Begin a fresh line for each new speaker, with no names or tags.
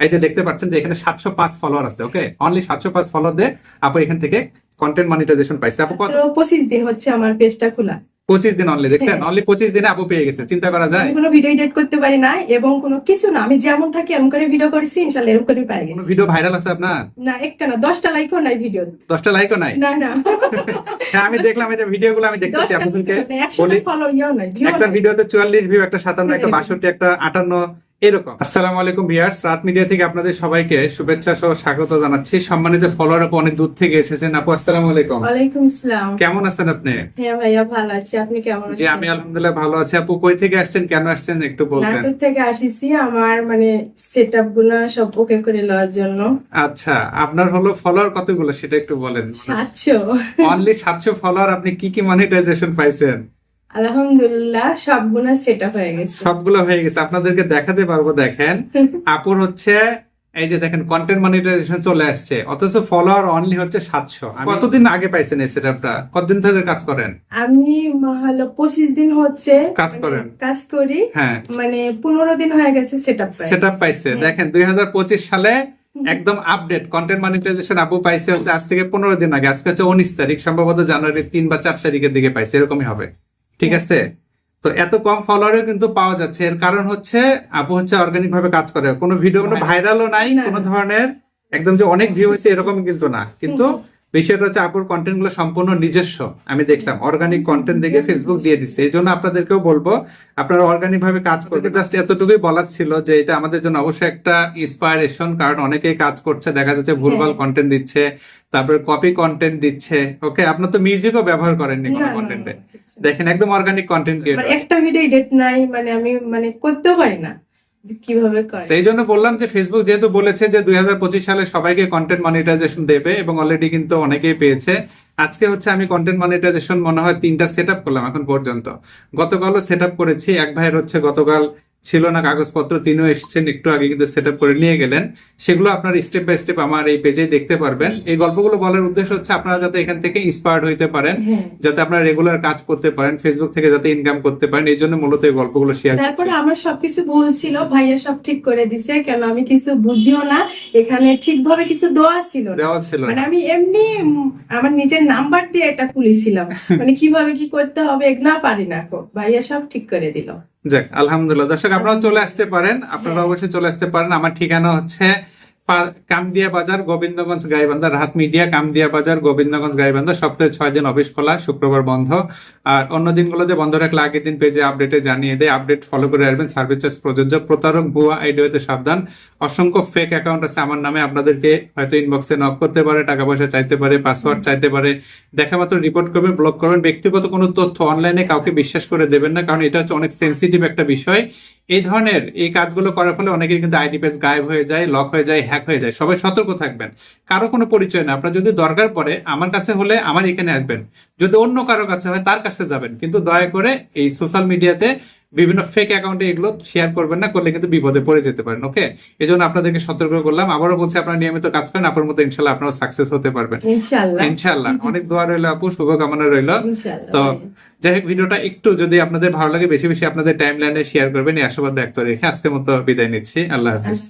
এই যে দেখতে পাচ্ছেন যে এখানে সাতশো পাঁচ ফলোয়ার আছে ওকে অনলি সাতশো পাঁচ ফলোয়ার দিয়ে আপু এখান থেকে কন্টেন্ট মনিটাইজেশন পাইছে। আপু কত
পঁচিশ দিন হচ্ছে আমার পেজটা খোলা।
পঁচিশ দিন অনলি দেখছেন?
হ্যাঁ।
অনলি পঁচিশ দিনে আপু পেয়ে গেছে চিন্তা করা যায়?
কোনো ভিডিও এডিট করতে পারি না এবং কোনো কিছু না আমি যেমন থাকি এমন করে ভিডিও করেছি ইনশাল্লাহ এরকম করে পাই গেছি।
ভিডিও ভাইরাল আছে আপনার?
না একটা না দশটা লাইকও নাই ভিডিও
দশটা লাইকও নাই?
না না।
হ্যাঁ আমি দেখলাম এই যে ভিডিও গুলো আমি দেখতেছি আপনাদেরকে
একশোটা
বলি।
ফলো ইয়েও নাই।
একটা ভিডিওতে চুয়াল্লিশ ভিউ একটা সাতান্ন একটা
হ্যাঁ।
বাষট্টি একটা আটান্ন এরকম। আসসালামু আলাইকুম ভিয়ার্স রাত মিডিয়া থেকে আপনাদের সবাইকে শুভেচ্ছা সহ স্বাগত জানাচ্ছি। সম্মানিত ফলোয়ার আপু অনেক দূর থেকে এসেছেন। আপু আসসালামু আলাইকুম।
ওয়ালাইকুম আসসালাম।
কেমন আছেন আপনি?
হ্যাঁ ভাইয়া ভালো আছি। আপনি কেমন
জি আমি আলহামদুলিল্লাহ ভালো আছি। আপু কই থেকে আসছেন? কেন আসছেন? একটু বলতেন।
নাটোর থেকে আসিছি আমার মানে সেট আপগুলা সব ওকে করে লওয়ার জন্য।
আচ্ছা আপনার হলো ফলোয়ার কতগুলো? সেটা একটু বলেন।
সাতশো।
অনলি সাতশো ফলোয়ার আপনি কি কি মনিটাইজেশন পাইছেন?
আলহামদুলিল্লাহ সবগুলা সেট আপ হয়ে গেছে।
সবগুলো হয়ে গেছে। আপনাদেরকে দেখাতে পারব দেখেন। আপুর হচ্ছে এই যে দেখেন কন্টেন্ট মনিটাইজেশন চলে আসছে। অথচ ফলোয়ার অনলি হচ্ছে সাতশো। কতদিন আগে পাইছেন এই সেটআপটা কতদিন ধরে কাজ করেন?
আমি হলো পঁচিশ দিন হচ্ছে
কাজ
মানে
করেন।
কাজ করি
হ্যাঁ।
মানে পনেরো দিন হয়ে গেছে সেট আপ
সেটআপ পাইছে।
হ্যাঁ।
দেখেন দুই হাজার পঁচিশ সালে একদম আপডেট কন্টেন্ট মনিটাইজেশন আপু পাইছে আজ থেকে পনেরো দিন আগে। আজকে হচ্ছে উনিশ তারিখ। সম্ভবত জানুয়ারি তিন বা চার তারিখের দিকে পাইছে। এরকমই হবে। ঠিক আছে? তো এত কম ফলোয়ারও কিন্তু পাওয়া যাচ্ছে। এর কারণ হচ্ছে আপু হচ্ছে অর্গানিক ভাবে কাজ করে। কোনো ভিডিও কোনো ভাইরালও নাই। কোনো ধরনের। একদম যে অনেক ভিউ হয়েছে এরকম কিন্তু না। কিন্তু বিষয়টা হচ্ছে আপুর কন্টেন্টগুলো সম্পূর্ণ নিজস্ব। আমি দেখলাম অর্গানিক কন্টেন্ট দেখে ফেসবুক দিয়ে দিচ্ছে। এই জন্য আপনাদেরকেও বলব আপনারা অর্গানিক ভাবে কাজ করবে জাস্ট এতটুকুই বলার ছিল যে এটা আমাদের জন্য অবশ্যই একটা ইন্সপায়ারেশন কারণ অনেকেই কাজ করছে দেখা যাচ্ছে ভুলভাল
হ্যাঁ।
কন্টেন্ট দিচ্ছে তারপরে কপি কন্টেন্ট দিচ্ছে। ওকে আপনার তো মিউজিকও ব্যবহার করেননি
না,
কোনো কন্টেন্টে। দেখেন একদম অর্গানিক কন্টেন্ট ক্রিয়েটর
একটা ভিডিও এডিট নাই মানে আমি মানে করতেও পারি না। কীভাবে
জন্য বললাম যে ফেসবুক যেহেতু বলেছে যে দুই হাজার পঁচিশ সালে সবাইকে কন্টেন্ট মনিটাইজেশন দেবে এবং অলরেডি কিন্তু অনেকেই পেয়েছে। আজকে হচ্ছে আমি কন্টেন্ট মনিটাইজেশন মনে হয় তিনটা সেট করলাম এখন পর্যন্ত। গতকালও সেট করেছি। এক ভাইয়ের হচ্ছে গতকাল ছিল না কাগজপত্র তিনিও এসেছেন একটু আগে কিন্তু সেট করে নিয়ে গেলেন। সেগুলো আপনার স্টেপ বাই স্টেপ আমার এই পেজে দেখতে পারবেন। এই গল্পগুলো বলার উদ্দেশ্য হচ্ছে আপনারা যাতে এখান থেকে ইন্সপায়ার্ড হইতে পারেন
হ্যাঁ।
যাতে আপনারা রেগুলার কাজ করতে পারেন ফেসবুক থেকে যাতে ইনকাম করতে পারেন এই জন্য মূলত এই গল্পগুলো শেয়ার
তারপরে আমার সবকিছু ভুল ছিল ভাইয়া সব ঠিক করে দিছে কেন আমি কিছু বুঝিও না এখানে ঠিকভাবে কিছু দেওয়া ছিল
দেওয়া ছিল
মানে আমি এমনি আমার নিজের নাম্বার দিয়ে এটা খুলেছিলাম। মানে কীভাবে কি করতে হবে এগুলা পারি না ভাইয়া সব ঠিক করে দিল।
যাক, আলহামদুলিল্লাহ। দর্শক, আপনারা চলে আসতে পারেন। আপনারা অবশ্যই চলে আসতে পারেন। আমার ঠিকানা হচ্ছে কামদিয়া বাজার গোবিন্দগঞ্জ গাইবান্ধা রাহাত মিডিয়া কামদিয়া বাজার গোবিন্দগঞ্জ গাইবান্ধা সপ্তাহে ছয় দিন অফিস খোলা শুক্রবার বন্ধ। আর অন্য দিনগুলোতে বন্ধ রাখলে আগের দিন পেজে আপডেটে জানিয়ে দেয়। আপডেট ফলো করে আসবেন সার্ভিস চার্জ প্রযোজ্য প্রতারক ভুয়া আইডি হতে সাবধান। অসংখ্য ফেক অ্যাকাউন্ট আছে আমার নামে আপনাদেরকে হয়তো ইনবক্সে নক করতে পারে টাকা পয়সা চাইতে পারে পাসওয়ার্ড চাইতে পারে। দেখা মাত্র রিপোর্ট করবেন ব্লক করবেন। ব্যক্তিগত কোনো তথ্য অনলাইনে কাউকে বিশ্বাস করে দেবেন না কারণ এটা হচ্ছে অনেক সেন্সিটিভ একটা বিষয়। এই ধরনের এই কাজগুলো করার ফলে অনেকের কিন্তু আইডি পেজ গায়েব হয়ে যায়, লক হয়ে যায়, হ্যাক হয়ে যায়। সবাই সতর্ক থাকবেন। কারও কোনো পরিচয় না। আপনার যদি দরকার পড়ে, আমার কাছে হলে আমার এখানে আসবেন। যদি অন্য কারও কাছে হয়, তার কাছে যাবেন। কিন্তু দয়া করে এই সোশ্যাল মিডিয়াতে বিভিন্ন ফেক অ্যাকাউন্টে এগুলো শেয়ার করবেন না করলে কিন্তু বিপদে পড়ে যেতে পারেন ওকে এই জন্য আপনাদেরকে সতর্ক করলাম। আবারও বলছি আপনারা নিয়মিত কাজ করেন আপনার মতো ইনশাল্লাহ আপনারা সাকসেস হতে পারবেন।
ইনশাল্লাহ।
অনেক দোয়া রইল আপু শুভকামনা রইল। তো যাই হোক ভিডিওটা একটু যদি আপনাদের ভালো লাগে বেশি বেশি আপনাদের টাইম লাইনে শেয়ার করবেন এই আশাবাদ ব্যক্ত রেখে আজকের মতো বিদায় নিচ্ছি। আল্লাহ হাফিজ।